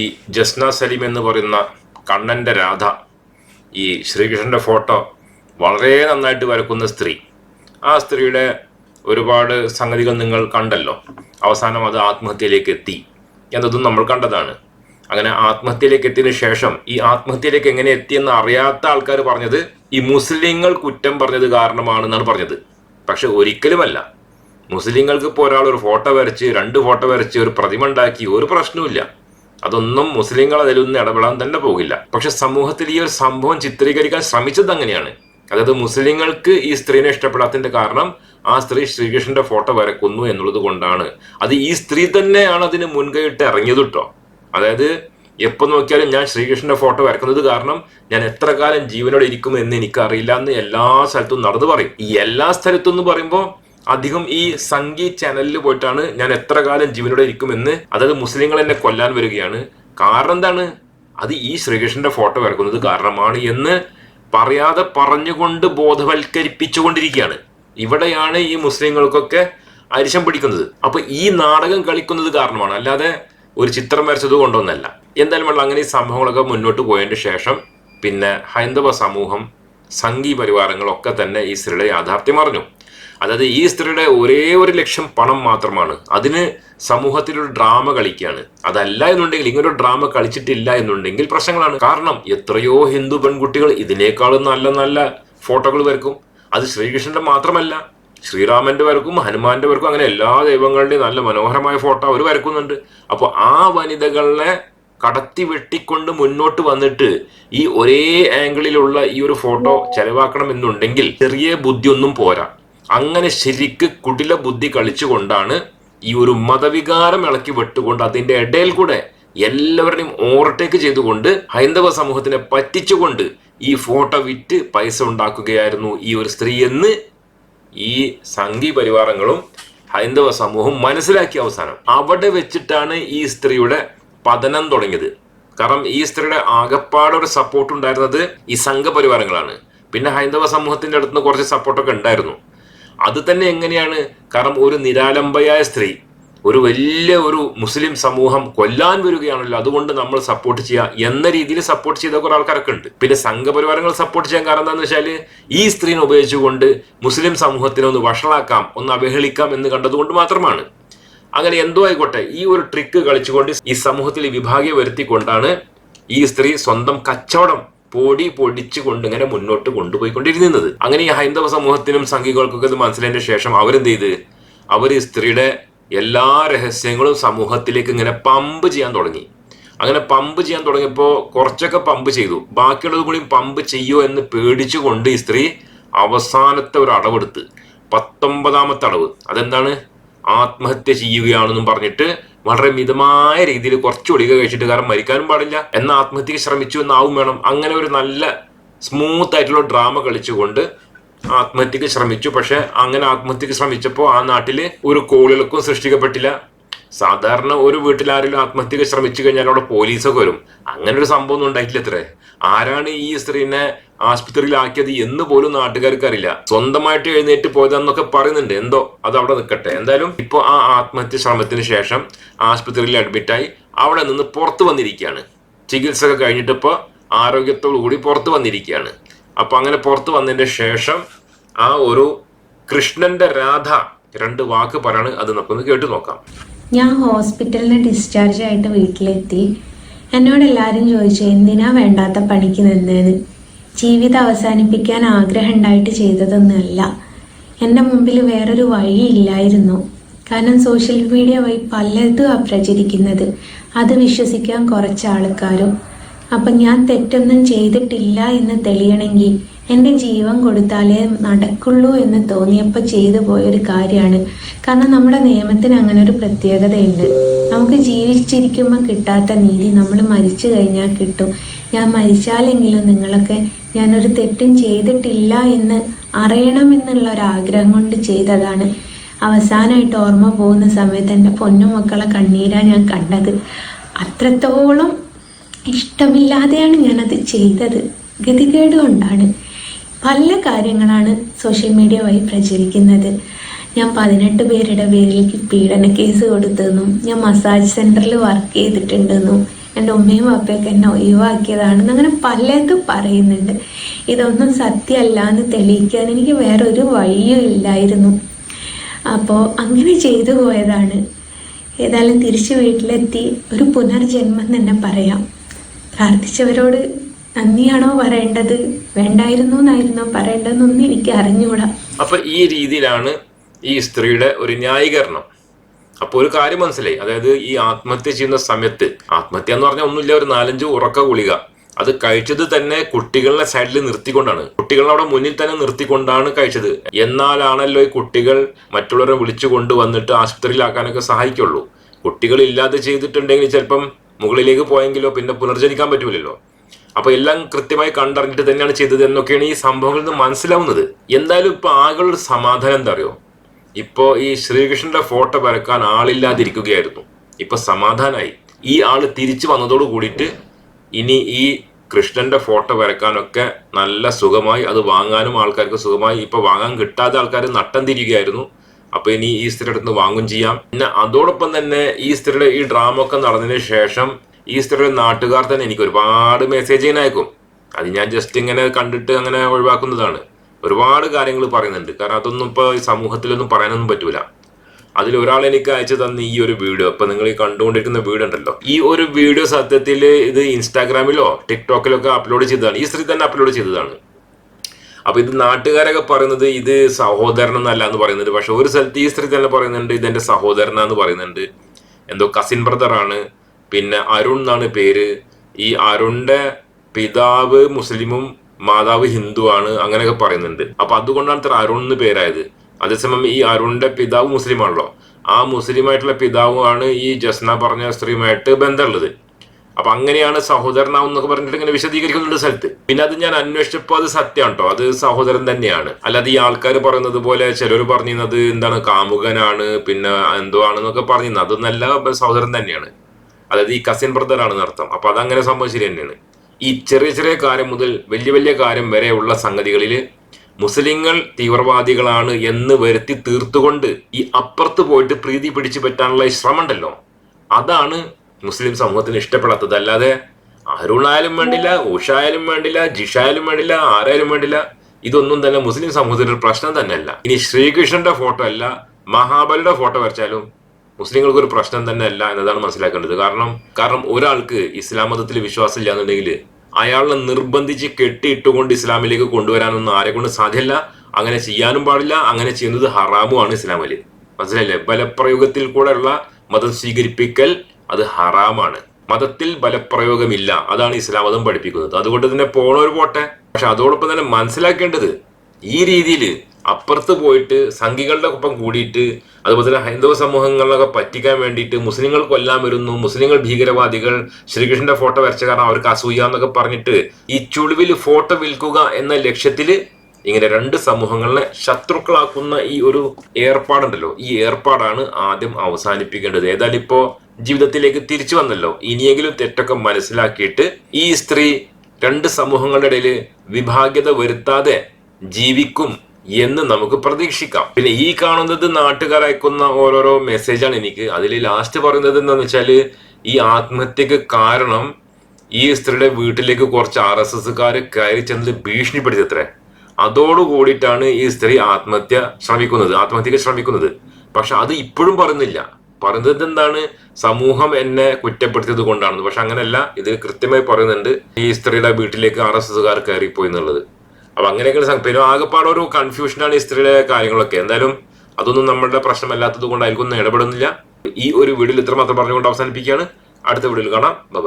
ഈ ജസ്ന സലീം എന്ന് പറയുന്ന കണ്ണന്റെ രാധ ഈ ശ്രീകൃഷ്ണന്റെ ഫോട്ടോ വളരെ നന്നായിട്ട് വരക്കുന്ന സ്ത്രീ. ആ സ്ത്രീയുടെ ഒരുപാട് സംഗതികൾ നിങ്ങൾ കണ്ടല്ലോ. അവസാനം അത് ആത്മഹത്യയിലേക്ക് എത്തി എന്നതും നമ്മൾ കണ്ടതാണ്. അങ്ങനെ ആത്മഹത്യയിലേക്ക് എത്തിയതിനു ശേഷം ഈ ആത്മഹത്യയിലേക്ക് എങ്ങനെ എത്തിയെന്ന് അറിയാത്ത ആൾക്കാർ പറഞ്ഞത് ഈ മുസ്ലിങ്ങൾ കുറ്റം പറഞ്ഞത് കാരണമാണെന്നാണ് പറഞ്ഞത്. പക്ഷെ ഒരിക്കലുമല്ല. മുസ്ലിങ്ങൾക്ക് ഇപ്പോൾ ഒരാൾ ഒരു ഫോട്ടോ വരച്ച് രണ്ട് ഫോട്ടോ വരച്ച് ഒരു പ്രതിമ ഉണ്ടാക്കി ഒരു പ്രശ്നവുമില്ല. അതൊന്നും മുസ്ലിങ്ങൾ അതിലൊന്നും ഇടപെടാൻ തന്നെ പോകില്ല. പക്ഷെ സമൂഹത്തിൽ ഈ ഒരു സംഭവം ചിത്രീകരിക്കാൻ ശ്രമിച്ചത് അങ്ങനെയാണ്. അതായത് മുസ്ലിങ്ങൾക്ക് ഈ സ്ത്രീനെ ഇഷ്ടപ്പെടാത്തതിന്റെ കാരണം ആ സ്ത്രീ ശ്രീകൃഷ്ണന്റെ ഫോട്ടോ വരക്കുന്നു എന്നുള്ളത് കൊണ്ടാണ്. അത് ഈ സ്ത്രീ തന്നെയാണ് അതിന് മുൻകൈയിട്ട് ഇറങ്ങിയത് കേട്ടോ. അതായത് എപ്പോ നോക്കിയാലും ഞാൻ ശ്രീകൃഷ്ണന്റെ ഫോട്ടോ വരക്കുന്നത് കാരണം ഞാൻ എത്ര കാലം ജീവനോടെ ഇരിക്കും എന്ന് എനിക്കറിയില്ല എന്ന് എല്ലാ സ്ഥലത്തും നടന്നു പറയും. ഈ എല്ലാ സ്ഥലത്തും എന്ന് പറയുമ്പോൾ അധികം ഈ സംഗി ചാനലിൽ പോയിട്ടാണ് ഞാൻ എത്ര കാലം ജീവനോടെ ഇരിക്കുമെന്ന് അതായത് മുസ്ലിങ്ങൾ എന്നെ കൊല്ലാൻ വരികയാണ്. കാരണം എന്താണ്? അത് ഈ ശ്രീകൃഷ്ണന്റെ ഫോട്ടോ വരക്കുന്നത് കാരണമാണ് എന്ന് പറയാതെ പറഞ്ഞുകൊണ്ട് ബോധവൽക്കരിപ്പിച്ചുകൊണ്ടിരിക്കുകയാണ്. ഇവിടെയാണ് ഈ മുസ്ലിങ്ങൾക്കൊക്കെ അരിശം പിടിക്കുന്നത്. അപ്പൊ ഈ നാടകം കളിക്കുന്നത് കാരണമാണ്. അല്ലാതെ ഒരു ചിത്രം വരച്ചത് കൊണ്ടൊന്നല്ല. എന്തായാലും വേണം അങ്ങനെ ഈ സംഭവങ്ങളൊക്കെ മുന്നോട്ട് പോയതിന് ശേഷം പിന്നെ ഹൈന്ദവ സമൂഹം സംഗീ പരിവാരങ്ങളൊക്കെ തന്നെ ഈ സ്ത്രീയുടെ യാഥാർത്ഥ്യം അറിഞ്ഞു. അതായത് ഈ സ്ത്രീയുടെ ഒരേ ഒരു ലക്ഷ്യം പണം മാത്രമാണ്. അതിന് സമൂഹത്തിലൊരു ഡ്രാമ കളിക്കുകയാണ് അതല്ല എന്നുണ്ടെങ്കിൽ ഇങ്ങനൊരു ഡ്രാമ കളിച്ചിട്ടില്ല എന്നുണ്ടെങ്കിൽ പ്രശ്നങ്ങളാണ്. കാരണം എത്രയോ ഹിന്ദു പെൺകുട്ടികൾ ഇതിനേക്കാളും നല്ല നല്ല ഫോട്ടോകൾ വരക്കും. അത് ശ്രീകൃഷ്ണന്റെ മാത്രമല്ല. ശ്രീരാമന്റെ വരക്കും ഹനുമാന്റെ വരക്കും അങ്ങനെ എല്ലാ ദൈവങ്ങളുടെയും നല്ല മനോഹരമായ ഫോട്ടോ അവർ വരക്കുന്നുണ്ട്. അപ്പോൾ ആ വനിതകളെ കടത്തി വെട്ടിക്കൊണ്ട് മുന്നോട്ട് വന്നിട്ട് ഈ ഒരേ ആംഗിളിലുള്ള ഈ ഒരു ഫോട്ടോ ചെലവാക്കണം എന്നുണ്ടെങ്കിൽ ചെറിയ ബുദ്ധിയൊന്നും പോരാ. അങ്ങനെ ശരിക്ക് കുടില ബുദ്ധി കളിച്ചുകൊണ്ടാണ് ഈ ഒരു മതവികാരം ഇളക്കി വെട്ടുകൊണ്ട് അതിന്റെ ഇടയിൽ കൂടെ എല്ലാവരുടെയും ഓവർടേക്ക് ചെയ്തുകൊണ്ട് ഹൈന്ദവ സമൂഹത്തിനെ പറ്റിച്ചുകൊണ്ട് ഈ ഫോട്ടോ വിറ്റ് പൈസ ഉണ്ടാക്കുകയായിരുന്നു ഈ ഒരു സ്ത്രീ എന്ന് ഈ സംഘി പരിവാരങ്ങളും ഹൈന്ദവ സമൂഹവും മനസ്സിലാക്കിയ അവസാനം. അവിടെ വെച്ചിട്ടാണ് ഈ സ്ത്രീയുടെ പതനം തുടങ്ങിയത്. കാരണം ഈ സ്ത്രീയുടെ ആകപ്പാടെ ഒരു സപ്പോർട്ട് ഉണ്ടായിരുന്നത് ഈ സംഘപരിവാരങ്ങളാണ്. പിന്നെ ഹൈന്ദവ സമൂഹത്തിന്റെ അടുത്ത് നിന്ന് കുറച്ച് സപ്പോർട്ടൊക്കെ ഉണ്ടായിരുന്നു. അത് തന്നെ എങ്ങനെയാണ്? കാരണം ഒരു നിരാലംബയായ സ്ത്രീ ഒരു വലിയ ഒരു മുസ്ലിം സമൂഹം കൊല്ലാൻ വരികയാണല്ലോ അതുകൊണ്ട് നമ്മൾ സപ്പോർട്ട് ചെയ്യുക എന്ന രീതിയിൽ സപ്പോർട്ട് ചെയ്ത കുറെ ആൾക്കാരൊക്കെ ഉണ്ട്. പിന്നെ സംഘപരിവാരങ്ങൾ സപ്പോർട്ട് ചെയ്യാൻ കാരണം എന്താണെന്ന് വെച്ചാൽ ഈ സ്ത്രീനെ ഉപയോഗിച്ചുകൊണ്ട് മുസ്ലിം സമൂഹത്തിനെ ഒന്ന് വഷളാക്കാം ഒന്ന് അവഹേളിക്കാം എന്ന് കണ്ടതുകൊണ്ട് മാത്രമാണ്. അങ്ങനെ എന്തോ ആയിക്കോട്ടെ ഈ ഒരു ട്രിക്ക് കളിച്ചുകൊണ്ട് ഈ സമൂഹത്തിൽ വിഭാഗീയ വരുത്തിക്കൊണ്ടാണ് ഈ സ്ത്രീ സ്വന്തം കച്ചവടം പൊടി പൊടിച്ചു കൊണ്ട് ഇങ്ങനെ മുന്നോട്ട് കൊണ്ടുപോയിക്കൊണ്ടിരുന്നത്. അങ്ങനെ ഈ ഹൈന്ദവ സമൂഹത്തിനും സംഘികൾക്കൊക്കെ ഇത് മനസ്സിലായതിനു ശേഷം അവരെന്ത് ചെയ്ത് അവർ ഈ സ്ത്രീയുടെ എല്ലാ രഹസ്യങ്ങളും സമൂഹത്തിലേക്ക് ഇങ്ങനെ പമ്പ് ചെയ്യാൻ തുടങ്ങി. അങ്ങനെ പമ്പ് ചെയ്യാൻ തുടങ്ങിയപ്പോൾ കുറച്ചൊക്കെ പമ്പ് ചെയ്തു. ബാക്കിയുള്ളത് കൂടി പമ്പ് ചെയ്യോ എന്ന് പേടിച്ചുകൊണ്ട് ഈ സ്ത്രീ അവസാനത്തെ ഒരു അടവെടുത്ത്. പത്തൊമ്പതാമത്തെ അടവ്. അതെന്താണ്? ആത്മഹത്യ ചെയ്യുകയാണെന്നും പറഞ്ഞിട്ട് വളരെ മിതമായ രീതിയിൽ കുറച്ച് ഒളിക കഴിച്ചിട്ട് കാരണം മരിക്കാനും പാടില്ല. എന്ന ആത്മഹത്യക്ക് ശ്രമിച്ചു എന്നാവും വേണം. അങ്ങനെ ഒരു നല്ല സ്മൂത്ത് ആയിട്ടുള്ള ഡ്രാമ കളിച്ചുകൊണ്ട് ആത്മഹത്യക്ക് ശ്രമിച്ചു. പക്ഷെ അങ്ങനെ ആത്മഹത്യക്ക് ശ്രമിച്ചപ്പോൾ ആ നാട്ടിൽ ഒരു കോളിളക്കും സൃഷ്ടിക്കപ്പെട്ടില്ല. സാധാരണ ഒരു വീട്ടിൽ ആരെങ്കിലും ആത്മഹത്യക്ക് ശ്രമിച്ചു കഴിഞ്ഞാൽ അവിടെ പോലീസൊക്കെ വരും. അങ്ങനെ ഒരു സംഭവം ഒന്നും ഉണ്ടായിട്ടില്ല അത്രേ ആരാണ് ഈ സ്ത്രീനെ ആശുപത്രിയിലാക്കിയത് എന്ന് പോലും നാട്ടുകാർക്ക് അറിയില്ല. സ്വന്തമായിട്ട് എഴുന്നേറ്റ് പോയതെന്നൊക്കെ പറയുന്നുണ്ട്. എന്തോ അത് അവിടെ നിൽക്കട്ടെ എന്തായാലും ഇപ്പോൾ ആ ആത്മഹത്യ ശ്രമത്തിന് ശേഷം ആശുപത്രിയിൽ അഡ്മിറ്റായി അവിടെ നിന്ന് പുറത്തു വന്നിരിക്കുകയാണ്. ചികിത്സ ഒക്കെ കഴിഞ്ഞിട്ട് ഇപ്പോൾ ആരോഗ്യത്തോടു കൂടി പുറത്തു വന്നിരിക്കുകയാണ്. അപ്പോൾ അങ്ങനെ പുറത്തു വന്നതിന്റെ ശേഷം ആ ഒരു കൃഷ്ണന്റെ രാധ രണ്ട് വാക്ക് പറയാണ് അത് നമുക്കൊന്ന് കേട്ടു നോക്കാം. ഞാൻ ഹോസ്പിറ്റലിൽ നിന്ന് ഡിസ്ചാർജ് ആയിട്ട് വീട്ടിലെത്തി. എന്നോട് എല്ലാവരും ചോദിച്ചു എന്തിനാ വേണ്ടാത്ത പണിക്ക് നിന്നേന്ന്? ജീവിതം അവസാനിപ്പിക്കാൻ ആഗ്രഹം ഉണ്ടായിട്ട് ചെയ്തതൊന്നുമല്ല എന്റെ മുമ്പിൽ വേറൊരു വഴിയില്ലായിരുന്നു കാരണം സോഷ്യൽ മീഡിയ വഴി പലതും പ്രചരിക്കുന്നത്. അത് വിശ്വസിക്കാൻ കുറച്ച് ആൾക്കാരും. അപ്പം ഞാൻ തെറ്റൊന്നും ചെയ്തിട്ടില്ല എന്ന് തെളിയണമെങ്കിൽ എന്റെ ജീവൻ കൊടുത്താലേ നടക്കുള്ളൂ എന്ന് തോന്നിയപ്പോൾ ചെയ്തു പോയൊരു കാര്യമാണ്. കാരണം നമ്മുടെ നിയമത്തിന് അങ്ങനെ ഒരു പ്രത്യേകതയുണ്ട്. നമുക്ക് ജീവിച്ചിരിക്കുമ്പോൾ കിട്ടാത്ത നീതി നമ്മൾ മരിച്ചു കഴിഞ്ഞാൽ കിട്ടും. ഞാൻ മരിച്ചാലെങ്കിലും നിങ്ങളൊക്കെ ഞാനൊരു തെറ്റും ചെയ്തിട്ടില്ല എന്ന് അറിയണമെന്നുള്ള ഒരു ആഗ്രഹം കൊണ്ട് ചെയ്തതാണ്. അവസാനമായിട്ട് ഓർമ്മ പോകുന്ന സമയത്ത് എന്റെ പൊന്നുമക്കളെ കണ്ണീരാ ഞാൻ കണ്ടത്. അത്രത്തോളം ഇഷ്ടമില്ലാതെയാണ് ഞാനത് ചെയ്തത്. ഗതികേട് കൊണ്ടാണ്. പല കാര്യങ്ങളാണ് സോഷ്യൽ മീഡിയ വഴി പ്രചരിക്കുന്നത്. ഞാൻ പതിനെട്ട് പേരുടെ പേരിലേക്ക് പീഡന കേസ് കൊടുത്തെന്നും ഞാൻ മസാജ് സെന്ററിൽ വർക്ക് ചെയ്തിട്ടുണ്ടെന്നും എന്റെ ഉമ്മയും അപ്പയൊക്കെ എന്നെ ഒഴിവാക്കിയതാണെന്ന് അങ്ങനെ പലതും പറയുന്നുണ്ട്. ഇതൊന്നും സത്യമല്ല എന്ന് തെളിയിക്കാൻ എനിക്ക് വേറൊരു വഴിയും ഇല്ലായിരുന്നു. അപ്പോൾ അങ്ങനെ ചെയ്തു പോയതാണ്. ഏതായാലും തിരിച്ച് വീട്ടിലെത്തി ഒരു പുനർജന്മം തന്നെ പറയാം. പ്രാർത്ഥിച്ചവരോട് നന്ദിയാണോ പറയേണ്ടത്? വേണ്ടായിരുന്നു എന്നായിരുന്നോ പറയേണ്ടതെന്നൊന്നും എനിക്ക് അറിഞ്ഞുകൂടാ. അപ്പൊ ഈ രീതിയിലാണ് ഈ സ്ത്രീയുടെ ഒരു ന്യായീകരണം. അപ്പോൾ ഒരു കാര്യം മനസ്സിലായി. അതായത് ഈ ആത്മഹത്യ ചെയ്യുന്ന സമയത്ത് ആത്മഹത്യ എന്ന് പറഞ്ഞാൽ ഒന്നുമില്ല ഒരു നാലഞ്ച് ഉറക്ക ഗുളിക. അത് കഴിച്ചത് തന്നെ കുട്ടികളുടെ സൈഡിൽ നിർത്തിക്കൊണ്ടാണ്. കുട്ടികളെ അവിടെ മുന്നിൽ തന്നെ നിർത്തിക്കൊണ്ടാണ് കഴിച്ചത്. എന്നാലാണല്ലോ ഈ കുട്ടികൾ മറ്റുള്ളവരെ വിളിച്ചു കൊണ്ടുവന്നിട്ട് ആശുപത്രിയിലാക്കാനൊക്കെ സഹായിക്കുള്ളൂ. കുട്ടികൾ ഇല്ലാതെ ചെയ്തിട്ടുണ്ടെങ്കിൽ ചിലപ്പം മുകളിലേക്ക് പോയെങ്കിലോ പിന്നെ പുനർജനിക്കാൻ പറ്റൂലല്ലോ. അപ്പൊ എല്ലാം കൃത്യമായി കണ്ടറിഞ്ഞിട്ട് തന്നെയാണ് ചെയ്തത് എന്നൊക്കെയാണ് ഈ സംഭവങ്ങളിൽ നിന്ന് മനസ്സിലാവുന്നത്. എന്തായാലും ഇപ്പൊ ആകെയുള്ള സമാധാനം എന്താ അറിയോ? ഇപ്പോ ഈ ശ്രീകൃഷ്ണന്റെ ഫോട്ടോ വരക്കാൻ ആളില്ലാതിരിക്കുകയായിരുന്നു. ഇപ്പൊ സമാധാനായി. ഈ ആൾ തിരിച്ചു വന്നതോട് കൂടിയിട്ട് ഇനി ഈ കൃഷ്ണന്റെ ഫോട്ടോ വരക്കാനൊക്കെ നല്ല സുഖമായി അത് വാങ്ങാനും ആൾക്കാർക്ക് സുഖമായി. ഇപ്പൊ വാങ്ങാൻ കിട്ടാതെ ആൾക്കാർ നട്ടം തിരിയുകയായിരുന്നു. അപ്പൊ ഇനി ഈ സ്ത്രീയുടെ അടുത്ത് വാങ്ങും ചെയ്യാം. പിന്നെ അതോടൊപ്പം തന്നെ ഈ സ്ത്രീയുടെ ഈ ഡ്രാമ ഒക്കെ നടന്നതിന് ശേഷം ഈ സ്ത്രീയുടെ നാട്ടുകാർ തന്നെ എനിക്ക് ഒരുപാട് മെസ്സേജ് ഇങ്ങനെ അയക്കും. അത് ഞാൻ ജസ്റ്റ് ഇങ്ങനെ കണ്ടിട്ട് അങ്ങനെ ഒഴിവാക്കുന്നതാണ്. ഒരുപാട് കാര്യങ്ങൾ പറയുന്നുണ്ട്. കാരണം അതൊന്നും ഇപ്പൊ ഈ സമൂഹത്തിലൊന്നും പറയാനൊന്നും പറ്റൂല. അതിൽ ഒരാൾ എനിക്ക് അയച്ചു തന്ന ഈ ഒരു വീഡിയോ ഇപ്പൊ നിങ്ങൾ ഈ കണ്ടുകൊണ്ടിരിക്കുന്ന വീഡിയോ ഉണ്ടല്ലോ. ഈ ഒരു വീഡിയോ സത്യത്തിൽ ഇത് ഇൻസ്റ്റാഗ്രാമിലോ ടിക്ടോക്കിലോ ഒക്കെ അപ്ലോഡ് ചെയ്തതാണ്. ഈ സ്ത്രീ തന്നെ അപ്ലോഡ് ചെയ്തതാണ്. അപ്പൊ ഇത് നാട്ടുകാരൊക്കെ പറയുന്നത് ഇത് സഹോദരൻ എന്നല്ല എന്ന് പറയുന്നുണ്ട്. പക്ഷെ ഒരു സ്ഥലത്ത് ഈ സ്ത്രീ തന്നെ പറയുന്നുണ്ട്. ഇതെന്റെ സഹോദരനാന്ന് പറയുന്നുണ്ട്. എന്തോ കസിൻ ബ്രദറാണ് പിന്നെ അരുൺ എന്നാണ് പേര്. ഈ അരുണിന്റെ പിതാവ് മുസ്ലിമും മാതാവ് ഹിന്ദു ആണ് അങ്ങനെയൊക്കെ പറയുന്നുണ്ട്. അപ്പൊ അതുകൊണ്ടാണ് ഇത്ര അരുൺ എന്ന് പേരായത്. അതേസമയം ഈ അരുണിന്റെ പിതാവ് മുസ്ലിം ആണല്ലോ. ആ മുസ്ലിമായിട്ടുള്ള പിതാവുമാണ് ഈ ജസ്ന പറഞ്ഞ സ്ത്രീയുമായിട്ട് ബന്ധമുള്ളത്. അപ്പൊ അങ്ങനെയാണ് സഹോദരനാവെന്നൊക്കെ പറഞ്ഞിട്ട് ഇങ്ങനെ വിശദീകരിക്കുന്നുണ്ട് സ്ഥലത്ത്. പിന്നെ അത് ഞാൻ അന്വേഷിച്ചപ്പോൾ അത് സത്യമാണ് കേട്ടോ അത് സഹോദരൻ തന്നെയാണ്. അല്ലാതെ ഈ ആൾക്കാർ പറയുന്നത് പോലെ ചിലർ പറഞ്ഞിരുന്നത് എന്താണ് കാമുകനാണ് പിന്നെ എന്തോ ആണെന്നൊക്കെ പറഞ്ഞിരുന്നത്. അതൊന്നല്ല സഹോദരൻ തന്നെയാണ്. അതായത് ഈ കസിൻ ബ്രദർ ആണെന്ന് അർത്ഥം. അപ്പൊ അതങ്ങനെ സംഭവം ശരി തന്നെയാണ്. ഈ ചെറിയ ചെറിയ കാര്യം മുതൽ വലിയ വലിയ കാര്യം വരെയുള്ള സംഗതികളിൽ മുസ്ലിങ്ങൾ തീവ്രവാദികളാണ് എന്ന് വരുത്തി തീർത്തുകൊണ്ട് ഈ അപ്പുറത്ത് പോയിട്ട് പ്രീതി പിടിച്ചു പറ്റാനുള്ള ഈ ശ്രമം അതാണ് മുസ്ലിം സമൂഹത്തിന് ഇഷ്ടപ്പെടാത്തത്. അല്ലാതെ അരുണായാലും വേണ്ടില്ല ഉഷായാലും വേണ്ടില്ല ജിഷായാലും വേണ്ടില്ല ആരായാലും വേണ്ടില്ല ഇതൊന്നും തന്നെ മുസ്ലിം സമൂഹത്തിന്റെ പ്രശ്നം തന്നെയല്ല. ഇനി ശ്രീകൃഷ്ണന്റെ ഫോട്ടോ അല്ല മഹാബലിയുടെ ഫോട്ടോ വരച്ചാലും മുസ്ലിങ്ങൾക്ക് ഒരു പ്രശ്നം തന്നെ അല്ല എന്നതാണ് മനസ്സിലാക്കേണ്ടത്. കാരണം കാരണം ഒരാൾക്ക് ഇസ്ലാം മതത്തിൽ വിശ്വാസം ഇല്ല എന്നുണ്ടെങ്കിൽ അയാളെ നിർബന്ധിച്ച് കെട്ടിയിട്ടുകൊണ്ട് ഇസ്ലാമിലേക്ക് കൊണ്ടുവരാനൊന്നും ആരെ കൊണ്ട് സാധ്യമല്ല. അങ്ങനെ ചെയ്യാനും പാടില്ല. അങ്ങനെ ചെയ്യുന്നത് ഹറാമുമാണ് ഇസ്ലാമിൽ മനസ്സിലായില്ലേ? ബലപ്രയോഗത്തിൽ കൂടെയുള്ള മതം സ്വീകരിപ്പിക്കൽ അത് ഹറാമാണ്. മതത്തിൽ ബലപ്രയോഗമില്ല. അതാണ് ഇസ്ലാം മതം പഠിപ്പിക്കുന്നത്. അതുകൊണ്ട് തന്നെ പോണവർ പോട്ടെ. പക്ഷെ അതോടൊപ്പം തന്നെ മനസ്സിലാക്കേണ്ടത് ഈ രീതിയിൽ അപ്പുറത്ത് പോയിട്ട് സംഘികളുടെ ഒപ്പം കൂടിയിട്ട് അതുപോലെ തന്നെ ഹൈന്ദവ സമൂഹങ്ങളിലൊക്കെ പറ്റിക്കാൻ വേണ്ടിയിട്ട് മുസ്ലിങ്ങൾ കൊല്ലാൻ വരുന്നു മുസ്ലിങ്ങൾ ഭീകരവാദികൾ ശ്രീകൃഷ്ണന്റെ ഫോട്ടോ വരച്ച കാരണം അവർക്ക് അസൂയ എന്നൊക്കെ പറഞ്ഞിട്ട് ഈ ചുളിവിൽ ഫോട്ടോ വിൽക്കുക എന്ന ലക്ഷ്യത്തിൽ ഇങ്ങനെ രണ്ട് സമൂഹങ്ങളെ ശത്രുക്കളാക്കുന്ന ഈ ഒരു ഏർപ്പാടുണ്ടല്ലോ. ഈ ഏർപ്പാടാണ് ആദ്യം അവസാനിപ്പിക്കേണ്ടത്. ഏതായാലും ഇപ്പോ ജീവിതത്തിലേക്ക് തിരിച്ചു വന്നല്ലോ. ഇനിയെങ്കിലും തെറ്റൊക്കെ മനസ്സിലാക്കിയിട്ട് ഈ സ്ത്രീ രണ്ട് സമൂഹങ്ങളുടെ ഇടയിൽ വിഭാഗ്യത വരുത്താതെ ജീവിക്കും എന്ന് നമുക്ക് പ്രതീക്ഷിക്കാം. പിന്നെ ഈ കാണുന്നത് നാട്ടുകാർ അയക്കുന്ന ഓരോരോ മെസ്സേജാണ് എനിക്ക്. അതിൽ ലാസ്റ്റ് പറയുന്നത് എന്താണെന്ന് വെച്ചാൽ ഈ ആത്മഹത്യക്ക് കാരണം ഈ സ്ത്രീയുടെ വീട്ടിലേക്ക് കുറച്ച് ആർ എസ് എസ്സുകാർ കയറി ചെന്നത് ഭീഷണിപ്പെടുത്തിയത്രേ. അതോടു കൂടിയിട്ടാണ് ഈ സ്ത്രീ ആത്മഹത്യ ശ്രമിക്കുന്നത് ആത്മഹത്യക്ക് ശ്രമിക്കുന്നത്. പക്ഷെ അത് ഇപ്പോഴും പറയുന്നില്ല. പറയുന്നത് എന്താണ്? സമൂഹം എന്നെ കുറ്റപ്പെടുത്തിയത് കൊണ്ടാണെന്ന്. പക്ഷെ അങ്ങനെയല്ല ഇത് കൃത്യമായി പറയുന്നുണ്ട് ഈ സ്ത്രീയുടെ വീട്ടിലേക്ക് ആർ എസ് എസ്സുകാർ കയറിപ്പോയി എന്നുള്ളത്. അപ്പൊ അങ്ങനെയൊക്കെയുള്ള പിന്നെ ആകെപ്പാടെ ഒരു കൺഫ്യൂഷനാണ് ഈ കാര്യങ്ങളൊക്കെ. എന്തായാലും അതൊന്നും നമ്മുടെ പ്രശ്നമല്ലാത്തത് കൊണ്ട് അതിൽക്കൊന്നും ഇടപെടുന്നില്ല. ഈ ഒരു വീഡിയോയിൽ ഇത്രമാത്രം പറഞ്ഞുകൊണ്ട് അവസാനിപ്പിക്കുകയാണ്. അടുത്ത വീഡിയോയിൽ കാണാം. ബൈ